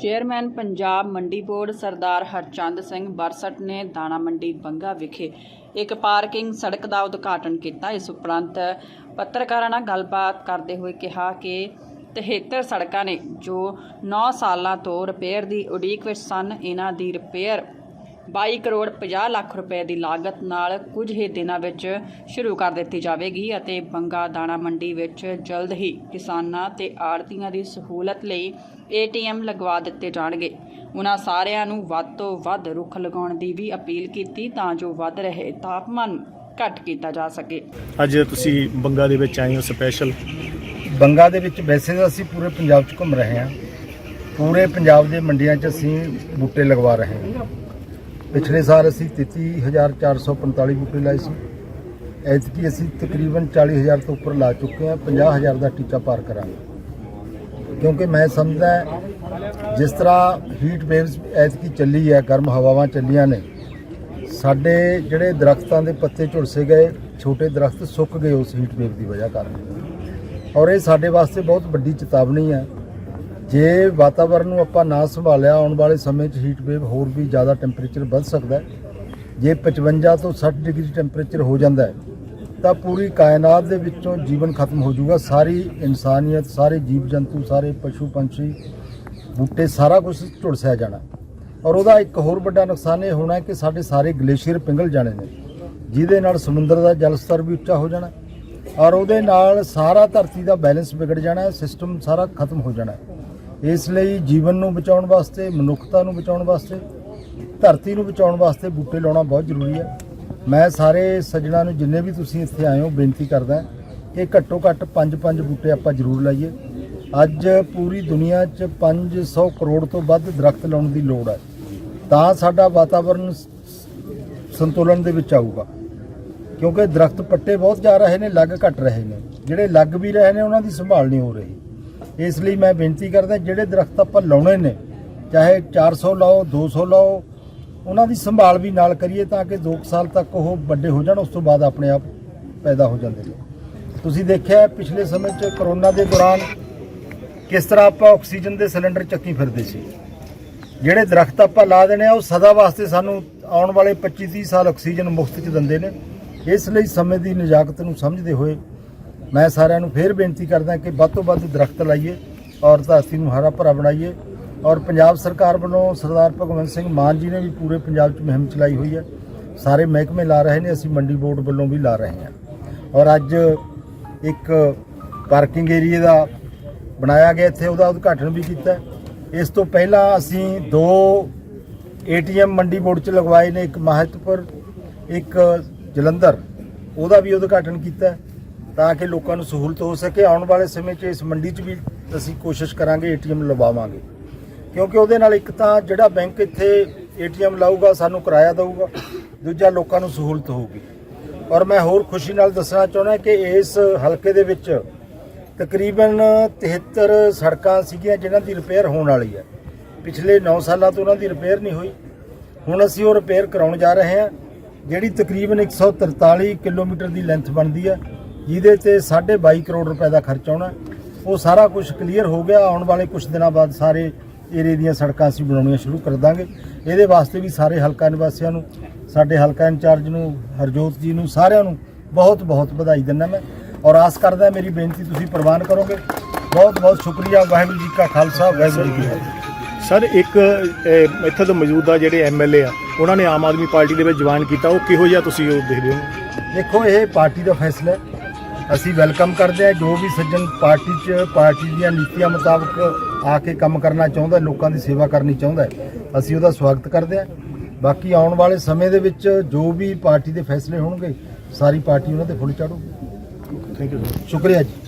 Chairman Punjab Mandi board Sardar Harchand Singh Barsat ਨੇ ਦਾਣਾ ਮੰਡੀ ਬੰਗਾ ਵਿਖੇ ਇੱਕ ਪਾਰਕਿੰਗ ਸੜਕ ਦਾ ਉਦਘਾਟਨ ਕੀਤਾ। ਇਸ ਉਪਰੰਤ ਪੱਤਰਕਾਰਾਂ ਨਾਲ ਗੱਲਬਾਤ ਕਰਦੇ ਹੋਏ ਕਿਹਾ ਕਿ 73 ਸੜਕਾਂ ਨੇ ਜੋ 9 ਸਾਲਾਂ ਤੋਂ ਰਿਪੇਅਰ ਦੀ ਉਡੀਕ ਵਿੱਚ ਸਨ, ਇਹਨਾਂ ਦੀ ਰਿਪੇਅਰ 22 ਕਰੋੜ 50 ਲੱਖ ਰੁਪਏ ਦੀ ਲਾਗਤ ਨਾਲ ਕੁਝ ਹੀ ਦਿਨਾਂ ਵਿੱਚ ਸ਼ੁਰੂ ਕਰ ਦਿੱਤੀ ਜਾਵੇਗੀ ਅਤੇ ਬੰਗਾ ਦਾਣਾ ਮੰਡੀ ਵਿੱਚ ਜਲਦ ਹੀ ਕਿਸਾਨਾਂ ਤੇ ਆੜਤੀਆਂ ਦੀ ਸਹੂਲਤ ਲਈ ਏਟੀਐਮ ਲਗਵਾ ਦਿੱਤੇ ਜਾਣਗੇ। ਉਹਨਾਂ ਸਾਰਿਆਂ ਨੂੰ ਵੱਧ ਤੋਂ ਵੱਧ ਰੁੱਖ ਲਗਾਉਣ ਦੀ ਵੀ ਅਪੀਲ ਕੀਤੀ ਤਾਂ ਜੋ ਵੱਧ ਰਹੇ ਤਾਪਮਾਨ ਘੱਟ ਕੀਤਾ ਜਾ ਸਕੇ। ਅੱਜ ਤੁਸੀਂ ਬੰਗਾ ਦੇ ਵਿੱਚ ਆਏ ਹੋ ਸਪੈਸ਼ਲ। ਬੰਗਾ ਦੇ ਵਿੱਚ ਵੈਸੇ ਤਾਂ ਅਸੀਂ ਪੂਰੇ ਪੰਜਾਬ 'ਚ ਘੁੰਮ ਰਹੇ ਹਾਂ। ਪੂਰੇ ਪੰਜਾਬ ਦੇ ਮੰਡੀਆਂ 'ਚ ਅਸੀਂ ਬੂਟੇ ਲਗਵਾ ਰਹੇ ਹਾਂ। ਪਿਛਲੇ ਸਾਲ ਅਸੀਂ 33445 ਬੂਟੇ ਲਾਏ ਸੀ। ਐਤਕੀ ਅਸੀਂ ਤਕਰੀਬਨ 40000 ਤੋਂ ਉੱਪਰ ਲਾ ਚੁੱਕੇ ਹਾਂ 50000 ਦਾ ਟੀਚਾ ਪਾਰ ਕਰਾਂਗੇ। ਕਿਉਂਕਿ ਮੈਂ ਸਮਝਦਾ ਜਿਸ ਤਰ੍ਹਾਂ ਹੀਟ ਵੇਵਸ ਐਤਕੀ ਚੱਲੀ ਹੈ ਗਰਮ ਹਵਾਵਾਂ ਚੱਲੀਆਂ ਨੇ, ਸਾਡੇ ਜਿਹੜੇ ਦਰਖਤਾਂ ਦੇ ਪੱਤੇ ਝੁਲਸੇ ਗਏ, ਛੋਟੇ ਦਰਖਤ ਸੁੱਕ ਗਏ ਉਸ ਹੀਟ ਵੇਵ ਦੀ ਵਜ੍ਹਾ ਕਾਰਨ। ਔਰ ਇਹ ਸਾਡੇ ਵਾਸਤੇ ਬਹੁਤ ਵੱਡੀ ਚੇਤਾਵਨੀ ਹੈ। ਜੇ ਵਾਤਾਵਰਣ ਨੂੰ ਆਪਾਂ ਨਾ ਸੰਭਾਲਿਆ, ਆਉਣ ਵਾਲੇ ਸਮੇਂ 'ਚ ਹੀਟ ਵੇਵ ਹੋਰ ਵੀ ਜ਼ਿਆਦਾ ਟੈਂਪਰੇਚਰ ਵੱਧ ਸਕਦਾ ਹੈ। ਜੇ 55 ਤੋਂ 60 ਡਿਗਰੀ ਟੈਂਪਰੇਚਰ ਹੋ ਜਾਂਦਾ ਹੈ, ਤਾਂ ਪੂਰੀ ਕਾਇਨਾਤ ਦੇ ਵਿੱਚੋਂ ਜੀਵਨ ਖਤਮ ਹੋ ਜਾਊਗਾ। ਸਾਰੀ ਇਨਸਾਨੀਅਤ, ਸਾਰੇ ਜੀਵ ਜੰਤੂ ਸਾਰੇ ਪਸ਼ੂ ਪੰਛੀ ਬੂਟੇ, ਸਾਰਾ ਕੁਝ ਝੁਲਸਿਆ ਜਾਣਾ। ਔਰ ਉਹਦਾ ਇੱਕ ਹੋਰ ਵੱਡਾ ਨੁਕਸਾਨ ਇਹ ਹੋਣਾ ਕਿ ਸਾਡੇ ਸਾਰੇ ਗਲੇਸ਼ੀਅਰ ਪਿੰਗਲ ਜਾਣੇ ਨੇ, ਜਿਹਦੇ ਨਾਲ ਸਮੁੰਦਰ ਦਾ ਜਲ ਸਤਰ ਵੀ ਉੱਚਾ ਹੋ ਜਾਣਾ, ਔਰ ਉਹਦੇ ਨਾਲ ਸਾਰਾ ਧਰਤੀ ਦਾ ਬੈਲੈਂਸ ਵਿਗੜ ਜਾਣਾ ਸਿਸਟਮ ਸਾਰਾ ਖਤਮ ਹੋ ਜਾਣਾ ਇਸ ਲਈ ਜੀਵਨ ਨੂੰ ਬਚਾਉਣ ਵਾਸਤੇ, ਮਨੁੱਖਤਾ ਨੂੰ ਬਚਾਉਣ ਵਾਸਤੇ, ਧਰਤੀ ਨੂੰ ਬਚਾਉਣ ਵਾਸਤੇ ਬੂਟੇ ਲਾਉਣਾ ਬਹੁਤ ਜ਼ਰੂਰੀ ਹੈ। ਮੈਂ ਸਾਰੇ ਸੱਜਣਾ ਨੂੰ ਜਿੰਨੇ ਵੀ ਤੁਸੀਂ ਇੱਥੇ ਆਏ ਹੋ, ਬੇਨਤੀ ਕਰਦਾ ਕਿ ਘੱਟੋ ਘੱਟ 5-5 ਬੂਟੇ ਆਪਾਂ ਜ਼ਰੂਰ ਲਾਈਏ। ਅੱਜ ਪੂਰੀ ਦੁਨੀਆ 'ਚ 500 ਕਰੋੜ ਤੋਂ ਵੱਧ ਦਰਖਤ ਲਾਉਣ ਦੀ ਲੋੜ ਹੈ। ਤਾਂ ਸਾਡਾ ਵਾਤਾਵਰਣ ਸੰਤੁਲਨ ਦੇ ਵਿੱਚ ਆਊਗਾ। ਕਿਉਂਕਿ ਦਰਖਤ ਪੱਟੇ ਬਹੁਤ ਜਾ ਰਹੇ ਨੇ, ਲੱਗ ਘਟ ਰਹੇ ਨੇ। ਜਿਹੜੇ ਲੱਗ ਵੀ ਰਹੇ ਨੇ, ਉਹਨਾਂ ਦੀ ਸੰਭਾਲ ਨਹੀਂ ਹੋ ਰਹੀ। ਇਸ ਲਈ ਮੈਂ ਬੇਨਤੀ ਕਰਦਾ ਜਿਹੜੇ ਦਰਖਤ ਆਪਾਂ ਲਾਉਣੇ ਨੇ, ਚਾਹੇ 400 ਲਾਓ 200 ਲਾਓ, ਉਹਨਾਂ ਦੀ ਸੰਭਾਲ ਵੀ ਨਾਲ ਕਰੀਏ ਤਾਂ ਕਿ 2 ਸਾਲ ਤੱਕ ਉਹ ਵੱਡੇ ਹੋ ਜਾਣ, ਉਸ ਤੋਂ ਬਾਅਦ ਆਪਣੇ ਆਪ ਪੈਦਾ ਹੋ ਜਾਂਦੇ ਨੇ। ਤੁਸੀਂ ਦੇਖਿਆ ਪਿਛਲੇ ਸਮੇਂ 'ਚ ਕਰੋਨਾ ਦੇ ਦੌਰਾਨ ਕਿਸ ਤਰ੍ਹਾਂ ਆਪਾਂ ਆਕਸੀਜਨ ਦੇ ਸਿਲੰਡਰ ਚੱਕੀ ਫਿਰਦੇ ਸੀ। ਜਿਹੜੇ ਦਰਖਤ ਆਪਾਂ ਲਾ ਦੇਣੇ ਆ, ਉਹ ਸਦਾ ਵਾਸਤੇ ਸਾਨੂੰ ਆਉਣ ਵਾਲੇ 25 30 ਸਾਲ ਆਕਸੀਜਨ ਮੁਫਤ 'ਚ ਦਿੰਦੇ ਨੇ। ਇਸ ਲਈ ਸਮੇਂ ਦੀ ਨਜਾਕਤ ਨੂੰ ਸਮਝਦੇ ਹੋਏ ਮੈਂ ਸਾਰਿਆਂ ਨੂੰ ਫੇਰ ਬੇਨਤੀ ਕਰਦਾ ਕਿ ਵੱਧ ਤੋਂ ਵੱਧ ਦਰਖਤ ਲਾਈਏ ਔਰ ਧਰਤੀ ਨੂੰ ਹਰਾ ਭਰਾ ਬਣਾਈਏ। ਔਰ ਪੰਜਾਬ ਸਰਕਾਰ ਵੱਲੋਂ ਸਰਦਾਰ ਭਗਵੰਤ ਸਿੰਘ ਮਾਨ ਜੀ ਨੇ ਵੀ ਪੂਰੇ ਪੰਜਾਬ 'ਚ ਮੁਹਿੰਮ ਚਲਾਈ ਹੋਈ ਹੈ। ਸਾਰੇ ਮਹਿਕਮੇ ਲਾ ਰਹੇ ਨੇ, ਅਸੀਂ ਮੰਡੀ ਬੋਰਡ ਵੱਲੋਂ ਵੀ ਲਾ ਰਹੇ ਹਾਂ। ਔਰ ਅੱਜ ਇੱਕ ਪਾਰਕਿੰਗ ਏਰੀਆ ਦਾ ਬਣਾਇਆ ਗਿਆ, ਇੱਥੇ ਉਹਦਾ ਉਦਘਾਟਨ ਵੀ ਕੀਤਾ ਇਸ ਤੋਂ ਪਹਿਲਾਂ ਅਸੀਂ ਦੋ ਏਟੀਐਮ ਮੰਡੀ ਬੋਰਡ 'ਚ ਲਗਵਾਏ ਨੇ, ਇੱਕ ਮਾਹਿਤਪੁਰ, ਇੱਕ ਜਲੰਧਰ। ਉਹਦਾ ਵੀ ਉਦਘਾਟਨ ਕੀਤਾ ਤਾਂ ਕਿ ਲੋਕਾਂ ਨੂੰ ਸਹੂਲਤ ਹੋ ਸਕੇ। ਆਉਣ ਵਾਲੇ ਸਮੇਂ 'ਚ ਇਸ ਮੰਡੀ 'ਚ ਵੀ ਅਸੀਂ ਕੋਸ਼ਿਸ਼ ਕਰਾਂਗੇ ਏਟੀਐਮ ਲਵਾਵਾਂਗੇ। ਕਿਉਂਕਿ ਉਹਦੇ ਨਾਲ ਇੱਕ ਤਾਂ ਜਿਹੜਾ ਬੈਂਕ ਇੱਥੇ ਏਟੀਐਮ ਲਾਊਗਾ, ਸਾਨੂੰ ਕਿਰਾਇਆ ਦੇਊਗਾ, ਦੂਜਾ ਲੋਕਾਂ ਨੂੰ ਸਹੂਲਤ ਹੋਊਗੀ। ਔਰ ਮੈਂ ਹੋਰ ਖੁਸ਼ੀ ਨਾਲ ਦੱਸਣਾ ਚਾਹੁੰਦਾ ਕਿ ਇਸ ਹਲਕੇ ਦੇ ਵਿੱਚ ਤਕਰੀਬਨ 73 ਸੜਕਾਂ ਸੀਗੀਆਂ ਜਿਨ੍ਹਾਂ ਦੀ ਰਿਪੇਅਰ ਹੋਣ ਵਾਲੀ ਹੈ। ਪਿਛਲੇ 9 ਸਾਲਾਂ ਤੋਂ ਉਹਨਾਂ ਦੀ ਰਿਪੇਅਰ ਨਹੀਂ ਹੋਈ। ਹੁਣ ਅਸੀਂ ਉਹ ਰਿਪੇਅਰ ਕਰਾਉਣ ਜਾ ਰਹੇ ਹਾਂ, ਜਿਹੜੀ ਤਕਰੀਬਨ 143 ਕਿਲੋਮੀਟਰ ਦੀ ਲੈਂਥ ਬਣਦੀ ਹੈ। ਜਿਹਦੇ ਤੇ 22.5 ਕਰੋੜ ਰੁਪਏ ਦਾ ਖਰਚ ਆਉਣਾ। ਉਹ ਸਾਰਾ ਕੁਝ ਕਲੀਅਰ ਹੋ ਗਿਆ। ਆਉਣ ਵਾਲੇ ਕੁਝ ਦਿਨਾਂ ਬਾਅਦ ਸਾਰੇ ਏਰੀਏ ਦੀਆਂ ਸੜਕਾਂ ਅਸੀਂ ਬਣਾਉਣੀਆਂ ਸ਼ੁਰੂ ਕਰ ਦਾਂਗੇ। ਇਹਦੇ ਵਾਸਤੇ ਵੀ ਸਾਰੇ ਹਲਕਾ ਨਿਵਾਸੀਆਂ ਨੂੰ ਸਾਡੇ ਹਲਕਾ ਇੰਚਾਰਜ ਨੂੰ ਹਰਜੋਤ ਜੀ ਨੂੰ ਸਾਰਿਆਂ ਨੂੰ ਬਹੁਤ ਬਹੁਤ ਵਧਾਈ ਦਿੰਦਾ ਮੈਂ। ਔਰ ਆਸ ਕਰਦਾ ਮੇਰੀ ਬੇਨਤੀ ਤੁਸੀਂ ਪ੍ਰਵਾਨ ਕਰੋਗੇ। ਬਹੁਤ ਬਹੁਤ ਸ਼ੁਕਰੀਆ। ਵਾਹਿਗੁਰੂ ਜੀ ਕਾ ਖਾਲਸਾ ਵਾਹਿਗੁਰੂ ਜੀ ਕੀ ਫਤਿਹ। ਸਰ ਇੱਕ ਇੱਥੇ ਦੇ ਮੌਜੂਦਾ ਜਿਹੜੇ ਐਮਐਲਏ ਆ ਉਹਨਾਂ ਨੇ ਆਮ ਆਦਮੀ ਪਾਰਟੀ ਦੇ ਵਿੱਚ ਜੁਆਇਨ ਕੀਤਾ। ਉਹ ਕਿਹੋ ਜਿਹਾ ਤੁਸੀਂ ਉਹ ਦੇਖਦੇ ਹੋ? ਦੇਖੋ ਇਹ ਪਾਰਟੀ ਦਾ ਫੈਸਲਾ ਹੈ। ਅਸੀਂ ਵੈਲਕਮ ਕਰਦੇ ਹਾਂ। ਜੋ ਵੀ ਸੱਜਣ ਪਾਰਟੀ 'ਚ ਪਾਰਟੀ ਦੀਆਂ ਨੀਤੀਆਂ ਮੁਤਾਬਕ ਆ ਕੇ ਕੰਮ ਕਰਨਾ ਚਾਹੁੰਦਾ ਲੋਕਾਂ ਦੀ ਸੇਵਾ ਕਰਨੀ ਚਾਹੁੰਦਾ ਅਸੀਂ ਉਹਦਾ ਸਵਾਗਤ ਕਰਦੇ ਹਾਂ। ਬਾਕੀ ਆਉਣ ਵਾਲੇ ਸਮੇਂ ਦੇ ਵਿੱਚ ਜੋ ਵੀ ਪਾਰਟੀ ਦੇ ਫੈਸਲੇ ਹੋਣਗੇ ਸਾਰੀ ਪਾਰਟੀ ਉਹਨਾਂ ਤੇ ਫੁੱਲ ਚਾੜੂਗੀ ਥੈਂਕ ਯੂ ਸ਼ੁਕਰੀਆ ਜੀ।